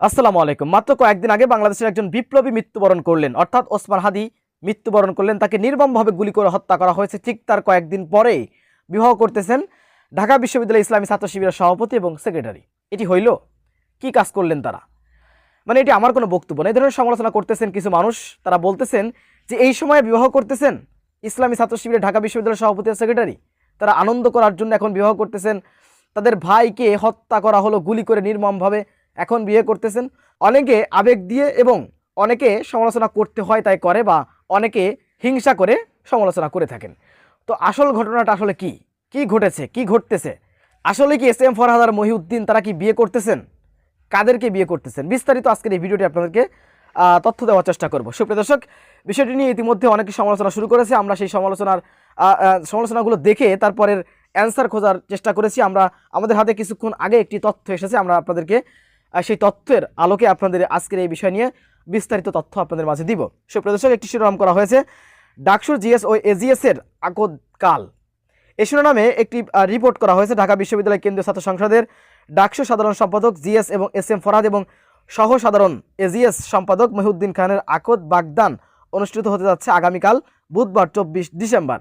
আসসালামু আলাইকুম। মাত্র কয়েকদিন আগে বাংলাদেশের একজন বিপ্লবী মৃত্যুবরণ করলেন। অর্থাৎ ওসমান হাদি মৃত্যুবরণ করলেন। তাকে নির্মমভাবে গুলি করে হত্যা করা হয়েছে ঠিক তার কয়েকদিন পরে বিবাহ করতেছেন ঢাকা বিশ্ববিদ্যালয় ইসলামী ছাত্র শিবিরের সভাপতি এবং সেক্রেটারি। এটি হইল, কি কাজ করলেন তারা? মানে এটি আমার কোনো বক্তব্য না। এই ধরনের সমালোচনা করতেছেন কিছু মানুষ। তারা বলতেছেন যে এই সময়ে বিবাহ করতেছেন ইসলামী ছাত্র শিবিরের ঢাকা বিশ্ববিদ্যালয়ের সভাপতি ও সেক্রেটারি। তারা আনন্দ করার জন্য এখন বিবাহ করতেছেন। তাদের ভাইকে হত্যা করা হলো, গুলি করে নির্মমভাবে। এখন বিয়ে করতেছেন। অনেকে আবেগ দিয়ে এবং অনেকে সমালোচনা করতে হয় তাই করে বা অনেকে হিংসা করে সমালোচনা করে থাকেন। তো আসল ঘটনাটা আসলে কি? কি ঘটেছে? কি ঘটতেছে? আসলে কি এস এম ফরহাদ আর মহিউদ্দিন তারা কি বিয়ে করতেছেন? কাদেরকে বিয়ে করতেছেন? বিস্তারিত আজকের এই ভিডিওটি আপনাদেরকে তথ্য দেওয়ার চেষ্টা করব। সুপ্রিয় দর্শক, বিষয়টি নিয়ে ইতিমধ্যে অনেকে সমালোচনা শুরু করেছে। আমরা সেই সমালোচনার সমালোচনাগুলো দেখে তারপরের অ্যান্সার খোঁজার চেষ্টা করেছি। আমরা, আমাদের হাতে কিছুক্ষণ আগে একটি তথ্য এসেছে। আমরা আপনাদেরকে সেই তথ্যের আলোকে আপনাদের আজকের এই বিষয় নিয়ে বিস্তারিত তথ্য আপনাদের মাঝে দিব। সে দর্শক, একটি শিরোনাম করা হয়েছে, ডাকসুর জিএস ও এজিএস এর আকদ কাল এই শিরোনামে একটি রিপোর্ট করা হয়েছে, ঢাকা বিশ্ববিদ্যালয় কেন্দ্রীয় ছাত্র সংসদের ডাকসু সাধারণ সম্পাদক জিএস এবং এস এম ফরহাদ এবং সহ সাধারণ এজিএস সম্পাদক মহিউদ্দিন খানের আকদ বাগদান অনুষ্ঠিত হতে যাচ্ছে আগামীকাল বুধবার, চব্বিশ ডিসেম্বর।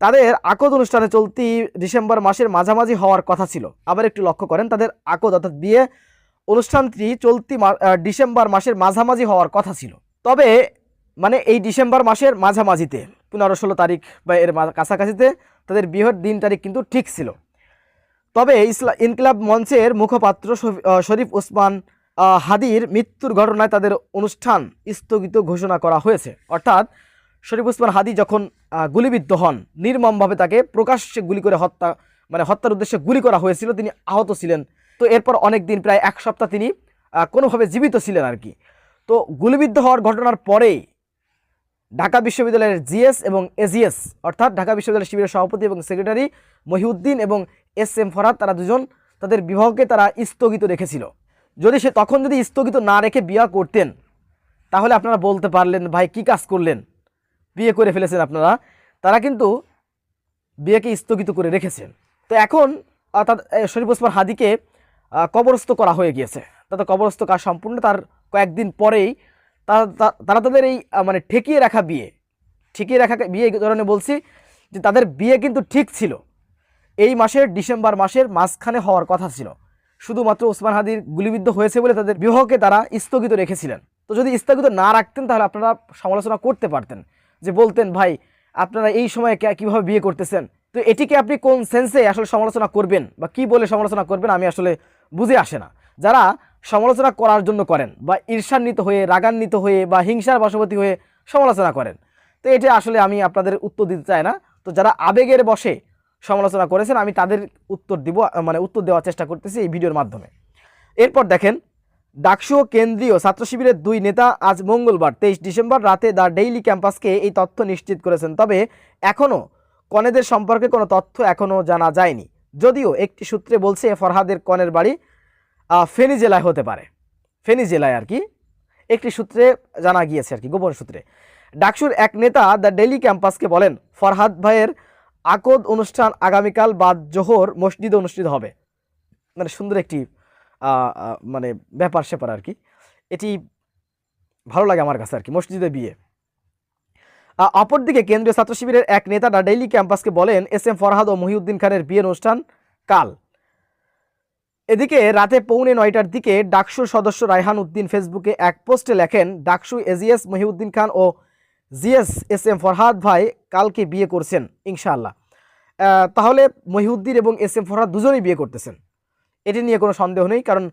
তাদের আকদ অনুষ্ঠানে চলতি ডিসেম্বর মাসের মাঝামাঝি হওয়ার কথা ছিল। আবার একটু লক্ষ্য করেন, তাদের আকদ অর্থাৎ বিয়ে অনুষ্ঠানটি চলতি ডিসেম্বর মাসের মাঝামাঝি হওয়ার কথা ছিল। তবে মানে এই ডিসেম্বর মাসের মাঝামাঝিতে, পনেরো ষোলো তারিখ বা এর কাছাকাছিতে তাদের বিয়ের দিন তারিখ কিন্তু ঠিক ছিল। তবে ইসলা, ইনকিলাব মঞ্চের মুখপাত্র শরীফ ওসমান হাদির মৃত্যুর ঘটনায় তাদের অনুষ্ঠান স্থগিত ঘোষণা করা হয়েছে। অর্থাৎ, শরীফ ওসমান হাদি যখন গুলিবিদ্ধ হন, নির্মমভাবে তাকে প্রকাশ্যে গুলি করে হত্যা মানে হত্যার উদ্দেশ্যে গুলি করা হয়েছিল, তিনি আহত ছিলেন তো এরপর অনেক দিন, প্রায় এক সপ্তাহ তিনি কোনোভাবে জীবিত ছিলেন আর কি। তো গুলিবিদ্ধ হওয়ার ঘটনার পরেই ঢাকা বিশ্ববিদ্যালয়ের জিএস এবং এজিএস অর্থাৎ ঢাকা বিশ্ববিদ্যালয় শিবিরের সভাপতি এবং সেক্রেটারি মহিউদ্দিন এবং এস এম ফরহাদ তারা দুজন তাদের বিবাহকে তারা স্থগিত রেখেছিল। যদি সে তখন যদি স্থগিত না রেখে বিয়ে করতেন, তাহলে আপনারা বলতে পারলেন, ভাই, কি কাজ করলেন? বিয়ে করে ফেলেছেন আপনারা। তারা কিন্তু বিয়েকে স্থগিত করে রেখেছেন। তো এখন, অর্থাৎ শরীফ ওসমান হাদিকে কবরস্থ করা হয়ে গিয়েছে। তাদের কবরস্থ কাজ সম্পূর্ণ, তার কয়েকদিন পরেই তারা তারা তাদের এই মানে ঠেকিয়ে রাখা বিয়ে, ঠেকিয়ে রাখা বিয়ে এই ধরনের বলছি যে তাদের বিয়ে কিন্তু ঠিক ছিল। এই মাসের ডিসেম্বর মাসের মাঝখানে হওয়ার কথা ছিল। শুধুমাত্র ওসমান হাদির গুলিবিদ্ধ হয়েছে বলে তাদের বিবাহকে তারা স্থগিত রেখেছিলেন। তো যদি স্থগিত না রাখতেন, তাহলে আপনারা সমালোচনা করতে পারতেন যে বলতেন, ভাই, আপনারা এই সময়ে কীভাবে বিয়ে করতেছেন? তো এটিকে আপনি কোন সেন্সে আসলে সমালোচনা করবেন বা কি বলে সমালোচনা করবেন, আমি আসলে বুঝে আসে না। যারা সমালোচনা করার জন্য করেন বা ঈর্ষান্বিত হয়ে, রাগান্বিত হয়ে বা হিংসার বশবর্তী হয়ে সমালোচনা করেন, তো এটা আসলে আমি আপনাদের উত্তর দিতে চাই না। তো যারা আবেগের বসে সমালোচনা করেছেন, আমি তাদের উত্তর দিব মানে উত্তর দেওয়ার চেষ্টা করতেছি এই ভিডিওর মাধ্যমে। এরপর দেখেন, ডাকসু কেন্দ্রীয় ছাত্র শিবিরের দুই নেতা আজ মঙ্গলবার, তেইশ ডিসেম্বর রাতে দ্য ডেইলি ক্যাম্পাসকে এই তথ্য নিশ্চিত করেছেন। তবে এখনও কনেদের সম্পর্কে কোনো তথ্য এখনও জানা যায়নি। যদিও একটি সূত্রে বলছে ফরহাদের কনের বাড়ি ফেনী জেলায় হতে পারে। ফেনী জেলায় আর কি। একটি সূত্রে জানা গিয়েছে আর কি, গোপন সূত্রে। ডাকসুর এক নেতা দ্য ডেলি ক্যাম্পাসকে বলেন, ফরহাদ ভাইয়ের আকদ অনুষ্ঠান আগামীকাল বাদ জোহর মসজিদে অনুষ্ঠিত হবে। মানে সুন্দর একটি মানে ব্যাপার স্যাপার আর কি। এটি ভালো লাগে আমার কাছে আর কি, মসজিদে বিয়ে। অপরদিকে কেন্দ্রীয় ছাত্র শিবিরের এক নেতা দ্য ডেইলি ক্যাম্পাসকে বলেন, এস এম ফরহাদ ও মহিউদ্দিন খানের বিয়ের অনুষ্ঠান কাল। এদিকে রাতে পৌনে নয়টার দিকে ডাকসুর সদস্য রায়হান উদ্দিন ফেসবুকে এক পোস্টে লেখেন, ডাকসু এজিএস মহিউদ্দিন খান ও জিএস এস এম ফরহাদ ভাই কালকে বিয়ে করছেন, ইনশাআল্লাহ। তাহলে মহিউদ্দিন এবং এস এম ফরহাদ দুজনেই বিয়ে করতেছেন। এটি নিয়ে কোনো সন্দেহ নেই, কারণ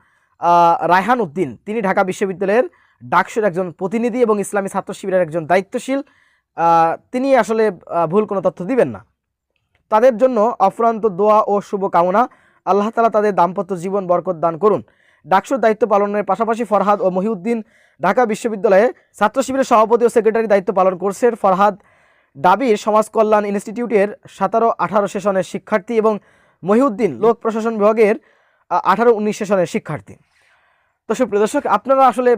রায়হান উদ্দিন, তিনি ঢাকা বিশ্ববিদ্যালয়ের ডাকসুর একজন প্রতিনিধি এবং ইসলামী ছাত্র শিবিরের একজন দায়িত্বশীল। তিনি আসলে ভুল কোনো তথ্য দিবেন না। তাদের জন্য অফুরান্ত দোয়া ও শুভকামনা। আল্লাহ তালা তাদের দাম্পত্য জীবন বরকত দান করুন। ডাকসুর দায়িত্ব পালনের পাশাপাশি ফরহাদ ও মহিউদ্দিন ঢাকা বিশ্ববিদ্যালয়ে ছাত্র শিবিরের সভাপতি ও সেক্রেটারি দায়িত্ব পালন করছেন ফরহাদ। ডাবির সমাজ কল্যাণ ইনস্টিটিউটের সতেরো আঠারো সেশনের শিক্ষার্থী এবং মহিউদ্দিন লোক প্রশাসন বিভাগের আঠারো উনিশ সেশনের শিক্ষার্থী। তো সুপ্রিয় দর্শক, আপনারা আসলে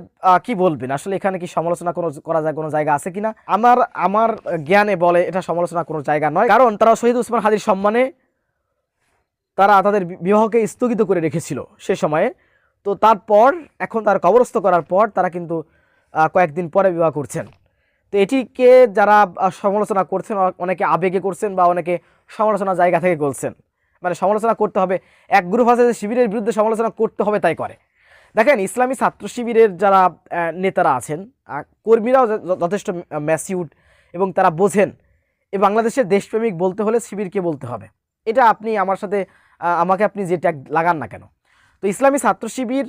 কি বলবেন? আসলে এখানে কি সমালোচনা কোনো করা যায়, কোনো জায়গা আছে কিনা? আমার আমার জ্ঞানে বলে এটা সমালোচনা কোনো জায়গা নয়। কারণ তারা শহীদ উসমান হাদির সম্মানে তারা তাদের বিবাহকে স্থগিত করে রেখেছিল সে সময়ে। তো তারপর, এখন তার কবরস্থ করার পর তারা কিন্তু কয়েকদিন পরে বিবাহ করছেন। তো এটিকে যারা সমালোচনা করছেন অনেকে আবেগে করছেন বা অনেকে সমালোচনা জায়গা থেকে করছেন মানে সমালোচনা করতে হবে, এক গ্রুপ আছে যে শিবিরের বিরুদ্ধে সমালোচনা করতে হবে, তাই করে। দেখেন, ইসলামী ছাত্র শিবিরের যারা নেতারা আছেন কর্মীরাও যথেষ্ট ম্যাসিউড এবং তারা বোঝেন এ বাংলাদেশের দেশপ্রেমিক বলতে হলে শিবিরকে বলতে হবে। এটা আপনি আমার সাথে আমাকে আপনি যে ট্যাগ লাগান না কেন? তো ইসলামী ছাত্র শিবির,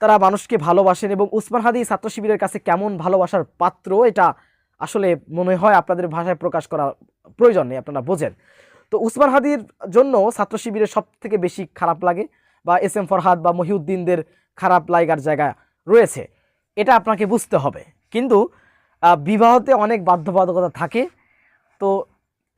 তারা মানুষকে ভালোবাসেন এবং উসমান হাদি ছাত্র শিবিরের কাছে কেমন ভালোবাসার পাত্র, এটা আসলে মনে হয় আপনাদের ভাষায় প্রকাশ করা প্রয়োজন নেই, আপনারা বোঝেন। তো উসমান হাদির জন্য ছাত্র শিবিরের সব থেকে বেশি খারাপ লাগে বা এস এম ফরহাদ বা মহিউদ্দিনদের খারাপ লাগার জায়গা রয়েছে। এটা আপনাকে বুঝতে হবে। কিন্তু বিবাহতে অনেক বাধ্যবাধকতা থাকে। তো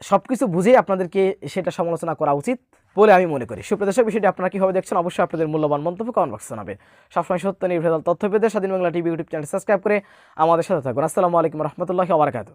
সব কিছু বুঝেই আপনাদেরকে সেটা সমালোচনা করা উচিত বলে আমি মনে করি। সুপ্রদর্শক বিষয়টি আপনারা কীভাবে দেখছেন অবশ্যই আপনাদের মূল্যবান মন্তব্য কমেন্ট বক্সে জানাবেন। সবসময় সত্য নির্ভেজাল তথ্য পেতে Swadhin Bangla TV YouTube channel subscribe করে আমাদের সাথে থাকুন। আসসালামু আলাইকুম রহমতুল্লাহি ওবরাকাতু